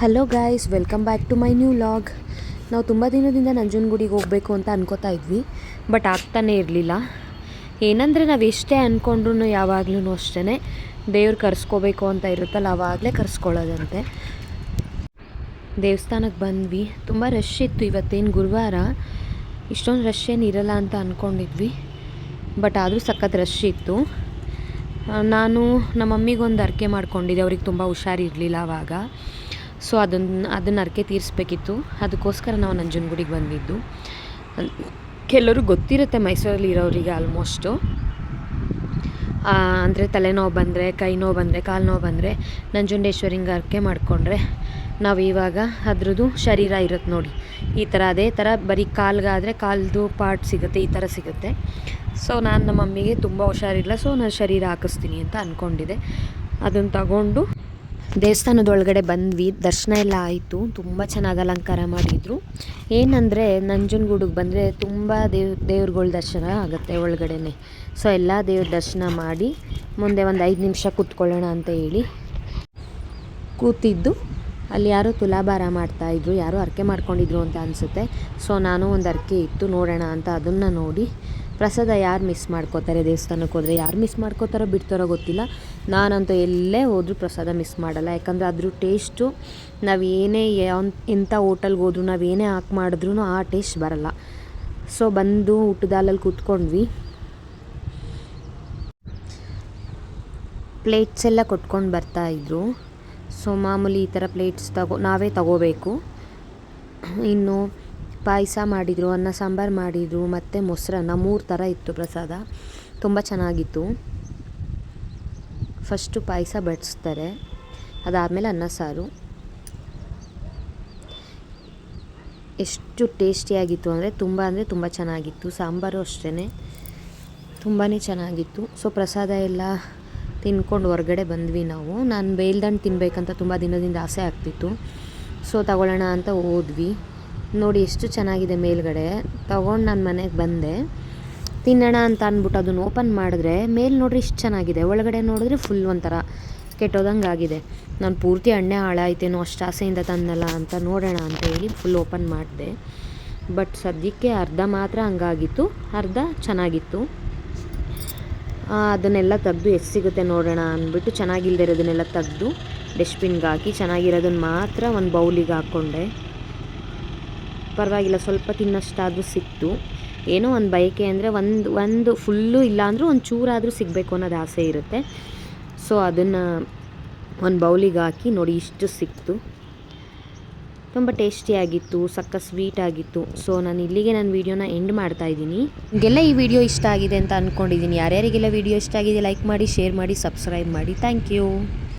Hello guys welcome back to my new vlog ನಾವು ತುಂಬ ದಿನದಿಂದ ನಂಜನಗುಡಿಗೆ ಹೋಗಬೇಕು ಅಂತ ಅನ್ಕೋತಾ ಇದ್ವಿ ಬಟ್ ಆಗ್ತಾನೇ ಇರಲಿಲ್ಲ. ಏನಂದರೆ ನಾವು ಎಷ್ಟೇ ಅಂದ್ಕೊಂಡ್ರು ಯಾವಾಗ್ಲೂ ಅಷ್ಟೇ ದೇವ್ರು ಕರ್ಸ್ಕೋಬೇಕು ಅಂತ ಇರುತ್ತಲ್ಲ, ಅವಾಗಲೇ ಕರ್ಸ್ಕೊಳ್ಳೋದಂತೆ. ದೇವಸ್ಥಾನಕ್ಕೆ ಬಂದ್ವಿ, ತುಂಬ ರಶ್ ಇತ್ತು ಇವತ್ತೇನು ಗುರುವಾರ. ಇಷ್ಟೊಂದು ರಶ್ ಏನು ಇರಲ್ಲ ಅಂತ ಅಂದ್ಕೊಂಡಿದ್ವಿ ಬಟ್ ಆದರೂ ಸಖತ್ ರಶ್ ಇತ್ತು. ನಾನು ನಮ್ಮ ಮಮ್ಮಿಗೊಂದು ಅರ್ಕೆ ಮಾಡ್ಕೊಂಡಿದ್ದೆ, ಅವ್ರಿಗೆ ತುಂಬ ಹುಷಾರಿರಲಿಲ್ಲ ಆವಾಗ ಸೊ ಅದನ್ನು ಅದನ್ನು ಅರ್ಕೆ ತೀರಿಸ್ಬೇಕಿತ್ತು. ಅದಕ್ಕೋಸ್ಕರ ನಾವು ನಂಜನಗುಡಿಗೆ ಬಂದಿದ್ದು. ಕೆಲವರು ಗೊತ್ತಿರುತ್ತೆ ಮೈಸೂರಲ್ಲಿ ಇರೋರಿಗೆ ಆಲ್ಮೋಸ್ಟು ಅಂದರೆ ತಲೆನೋವು ಬಂದರೆ ಕೈ ನೋವು ಬಂದರೆ ಕಾಲು ನೋವು ಬಂದರೆ ನಂಜುಂಡೇಶ್ವರಿಂಗೆ ಅರ್ಕೆ ಮಾಡಿಕೊಂಡ್ರೆ ನಾವು ಇವಾಗ ಅದ್ರದ್ದು ಶರೀರ ಇರುತ್ತೆ ನೋಡಿ. ಈ ಥರ ಅದೇ ಥರ ಬರೀ ಕಾಲ್ಗಾದರೆ ಕಾಲ್ದು ಪಾರ್ಟ್ ಸಿಗುತ್ತೆ, ಈ ಥರ ಸಿಗುತ್ತೆ. ಸೊ ನಾನು ನಮ್ಮ ಮಮ್ಮಿಗೆ ತುಂಬ ಹುಷಾರಿಲ್ಲ ಸೊ ನಾನು ಶರೀರ ಹಾಕಿಸ್ತೀನಿ ಅಂತ ಅಂದ್ಕೊಂಡಿದ್ದೆ ಅದನ್ನು ತಗೊಂಡು ದೇವಸ್ಥಾನದೊಳಗಡೆ ಬಂದ್ವಿ. ದರ್ಶನ ಎಲ್ಲ ಆಯಿತು. ತುಂಬ ಚೆನ್ನಾಗಿ ಅಲಂಕಾರ ಮಾಡಿದರು. ಏನಂದರೆ ನಂಜನಗೂಡಿಗೆ ಬಂದರೆ ತುಂಬ ದೇವ್, ದೇವ್ರುಗಳ ದರ್ಶನ ಆಗುತ್ತೆ ಒಳಗಡೆನೆ. ಸೊ, ಎಲ್ಲ ದೇವ್ರ ದರ್ಶನ ಮಾಡಿ ಮುಂದೆ ಒಂದು ಐದು ನಿಮಿಷ ಕೂತ್ಕೊಳ್ಳೋಣ ಅಂತ ಹೇಳಿ ಕೂತಿದ್ದು. ಅಲ್ಲಿ ಯಾರೋ ತುಲಾಭಾರ ಮಾಡ್ತಾಯಿದ್ರು ಯಾರೋ ಅರ್ಕೆ ಮಾಡ್ಕೊಂಡಿದ್ರು ಅಂತ ಅನಿಸುತ್ತೆ. ಸೊ, ನಾನು ಒಂದು ಅರ್ಕೆ ಇತ್ತು ನೋಡೋಣ ಅಂತ ಅದನ್ನು ನೋಡಿ ಪ್ರಸಾದ ಯಾರು ಮಿಸ್ ಮಾಡ್ಕೋತಾರೆ, ದೇವಸ್ಥಾನಕ್ಕೆ ಹೋದರೆ ಯಾರು ಮಿಸ್ ಮಾಡ್ಕೋತಾರೋ ಬಿಡ್ತಾರೋ ಗೊತ್ತಿಲ್ಲ. ನಾನಂತೂ ಎಲ್ಲೇ ಹೋದರೂ ಪ್ರಸಾದ ಮಿಸ್ ಮಾಡಲ್ಲ. ಯಾಕಂದರೆ ಅದ್ರ ಟೇಸ್ಟು ನಾವು ಏನೇ ಎಂಥ ಹೋಟೆಲ್ಗೆ ಹೋದ್ರೂ, ನಾವು ಏನೇ ಹಾಕಿ ಮಾಡಿದ್ರೂ ಆ ಟೇಸ್ಟ್ ಬರಲ್ಲ. ಸೊ ಬಂದು ಊಟದಾಲಲ್ಲಿ ಕೂತ್ಕೊಂಡ್ವಿ. ಪ್ಲೇಟ್ಸ್ ಎಲ್ಲ ಕೊಟ್ಕೊಂಡು ಬರ್ತಾಯಿದ್ರು ಸೊ ಮಾಮೂಲಿ ಈ ಥರ ಪ್ಲೇಟ್ಸ್ ತಗೋ, ನಾವೇ ತಗೋಬೇಕು. ಇನ್ನು ಪಾಯಸ ಮಾಡಿದರು, ಅನ್ನ ಸಾಂಬಾರು ಮಾಡಿದರು, ಮತ್ತು ಮೊಸರನ್ನ ಮೂರು ಥರ ಇತ್ತು ಪ್ರಸಾದ. ತುಂಬ ಚೆನ್ನಾಗಿತ್ತು. ಫಸ್ಟು ಪಾಯಸ ಬಡಿಸ್ತಾರೆ. ಅದಾದಮೇಲೆ ಅನ್ನ ಸಾರು. ಎಷ್ಟು ಟೇಸ್ಟಿಯಾಗಿತ್ತು ಅಂದರೆ ತುಂಬ ಅಂದರೆ ತುಂಬ ಚೆನ್ನಾಗಿತ್ತು. ಸಾಂಬಾರು ಅಷ್ಟೇ ತುಂಬಾ ಚೆನ್ನಾಗಿತ್ತು. ಸೊ ಪ್ರಸಾದ ಎಲ್ಲ ತಿನ್ಕೊಂಡು ಹೊರಗಡೆ ಬಂದ್ವಿ ನಾವು. ನಾನು ಬೇಲ್ದಂಡು ತಿನ್ಬೇಕಂತ ತುಂಬ ದಿನದಿಂದ ಆಸೆ ಆಗ್ತಿತ್ತು. ಸೊ ತಗೊಳ್ಳೋಣ ಅಂತ ಹೋದ್ವಿ. ನೋಡಿ ಎಷ್ಟು ಚೆನ್ನಾಗಿದೆ ಮೇಲ್ಗಡೆ. ತಗೊಂಡು ನಾನು ಮನೆಗೆ ಬಂದೆ. ತಿನ್ನೋಣ ಅಂತ ಅಂದ್ಬಿಟ್ಟು ಅದನ್ನು ಓಪನ್ ಮಾಡಿದ್ರೆ ಮೇಲೆ ನೋಡಿರಿ ಇಷ್ಟು ಚೆನ್ನಾಗಿದೆ. ಒಳಗಡೆ ನೋಡಿದ್ರೆ ಫುಲ್ ಒಂಥರ ಕೆಟ್ಟೋದಂಗೆ ಆಗಿದೆ. ನಾನು ಪೂರ್ತಿ ಎಣ್ಣೆ ಹಾಳಾಯ್ತೇನೋ ಅಷ್ಟು ಆಸೆಯಿಂದ ತಂದಲ್ಲ ಅಂತ ನೋಡೋಣ ಅಂತ ಹೇಳಿ ಫುಲ್ ಓಪನ್ ಮಾಡಿದೆ. ಬಟ್ ಸದ್ಯಕ್ಕೆ ಅರ್ಧ ಮಾತ್ರ ಹಂಗಾಗಿತ್ತು. ಅರ್ಧ ಚೆನ್ನಾಗಿತ್ತು. ಅದನ್ನೆಲ್ಲ ತೆಗ್ದು ಎಷ್ಟು ಸಿಗುತ್ತೆ ನೋಡೋಣ ಅಂದ್ಬಿಟ್ಟು ಚೆನ್ನಾಗಿಲ್ಲದೆ ಇರೋದನ್ನೆಲ್ಲ ತೆಗ್ದು, ಡಸ್ಟ್ಬಿನ್ಗೆ ಹಾಕಿ ಚೆನ್ನಾಗಿರೋದನ್ನು ಮಾತ್ರ ಒಂದು ಬೌಲಿಗೆ ಹಾಕ್ಕೊಂಡೆ ಪರವಾಗಿಲ್ಲ, ಸ್ವಲ್ಪ ತಿನ್ನಷ್ಟಾದರೂ ಸಿಕ್ತು. ಏನೋ ಒಂದು ಬಯಕೆ ಅಂದರೆ ಒಂದು ಒಂದು ಫುಲ್ಲು ಇಲ್ಲ ಅಂದರೂ ಒಂದು ಚೂರಾದರೂ ಸಿಗಬೇಕು ಅನ್ನೋದು ಆಸೆ ಇರುತ್ತೆ. ಸೊ ಅದನ್ನು ಒಂದು ಬೌಲಿಗೆ ಹಾಕಿ ನೋಡಿ ಇಷ್ಟು ಸಿಕ್ತು. ತುಂಬ ಟೇಸ್ಟಿಯಾಗಿತ್ತು ಸಕ್ಕ ಸ್ವೀಟ್ ಆಗಿತ್ತು. ಸೊ ನಾನು ಇಲ್ಲಿಗೆ ನನ್ನ ವೀಡಿಯೋನ ಎಂಡ್ ಮಾಡ್ತಾ ಇದ್ದೀನಿ. ನಿಮಗೆಲ್ಲ ಈ ವಿಡಿಯೋ ಇಷ್ಟ ಆಗಿದೆ ಅಂತ ಅಂದ್ಕೊಂಡಿದ್ದೀನಿ ಯಾರ್ಯಾರಿಗೆಲ್ಲ ವಿಡಿಯೋ ಇಷ್ಟ ಆಗಿದೆ ಲೈಕ್ ಮಾಡಿ ಶೇರ್ ಮಾಡಿ ಸಬ್ಸ್ಕ್ರೈಬ್ ಮಾಡಿ. Thank you